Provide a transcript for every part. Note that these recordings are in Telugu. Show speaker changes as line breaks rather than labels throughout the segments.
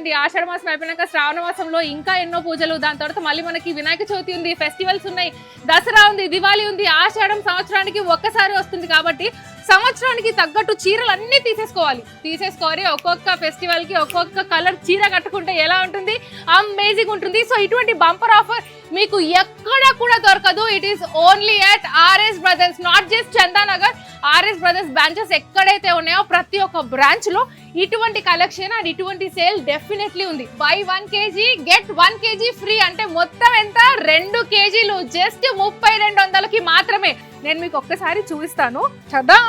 అయిపోయిందండి ఆషాఢ మాసం అయిపోయినాక శ్రావణ మాసంలో ఇంకా ఎన్నో పూజలు. దాని తర్వాత మళ్ళీ మనకి వినాయక చవితి ఉంది ఫెస్టివల్స్ ఉన్నాయి దసరా ఉంది దివాళీ ఉంది. ఆషాఢం సంవత్సరానికి ఒక్కసారి వస్తుంది కాబట్టి సంవత్సరానికి తగ్గట్టు చీరలు అన్నీ తీసేసుకోవాలి. తీసేసుకోవాలి ఒక్కొక్క ఫెస్టివల్కి ఒక్కొక్క కలర్ చీర కట్టుకుంటే ఎలా ఉంటుంది? అమేజింగ్ ఉంటుంది. సో ఇటువంటి బంపర్ ఆఫర్ మీకు ఎక్కడ కూడా దొరకదు. It is only at RS brothers not just Chandanagar RS brothers branches ఎక్కడైతే ఉన్నాయో ప్రతి ఒక్క బ్రాంచ్లో ఇటువంటి కలెక్షన్ అండ్ ఇటువంటి సేల్ డెఫినెట్లీ ఉంది. Buy one KG get one KG free అంటే మొత్తం ఎంత? రెండు కేజీలు జస్ట్ ముప్పై రెండు వందలు నేను మీకు ఒక్కసారి చూపిస్తాను. చదా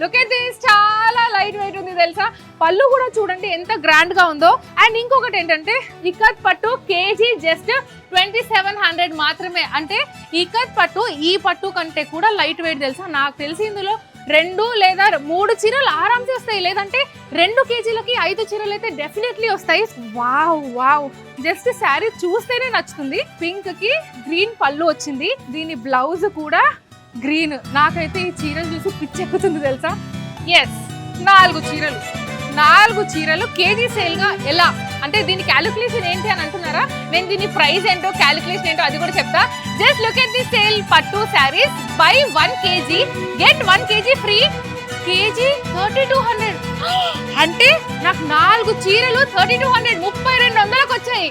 లుక్ ఎట్ దిస్ చాలా లైట్ వెయిట్ ఉంది తెలుసా? పళ్ళు కూడా చూడండి ఎంత గ్రాండ్గా ఉందో. అండ్ ఇంకొకటి ఏంటంటే ఇకత్ పట్టు KG just twenty seven hundred మాత్రమే. అంటే ఇకత్ పట్టు ఈ పట్టు కంటే కూడా లైట్ వెయిట్ తెలుసా? నాకు తెలిసి ఇందులో రెండు లేదా మూడు చీరలు ఆరామ్సే వస్తాయి. లేదంటే రెండు కేజీలకి ఐదు చీరలు అయితే డెఫినెట్లీ వస్తాయి. వావ్ వావ్ జస్ట్ శారీ చూస్తేనే నచ్చుతుంది. పింక్కి గ్రీన్ పళ్ళు వచ్చింది. దీని బ్లౌజ్ కూడా గ్రీన్. నాకైతే ఈ చీరలు చూసి పిచ్చెక్కుతుంది తెలుసా? ఎస్ నాలుగు చీరలు. నాలుగు చీరలు కేజీ సేల్గా ఎలా? అంటే దీని క్యాలిక్యులేషన్ ఏంటి అని అంటున్నారా? నేను దీని ప్రైస్ ఏంటో క్యాలిక్యులేషన్ ఏంటో అది కూడా చెప్తా. Just look at the sale pattu sarees buy one KG get one KG free KG thirty two hundred అంటే నాకు నాలుగు చీరలు థర్టీ టూ హండ్రెడ్ ముప్పై రెండు వందలకు వచ్చాయి.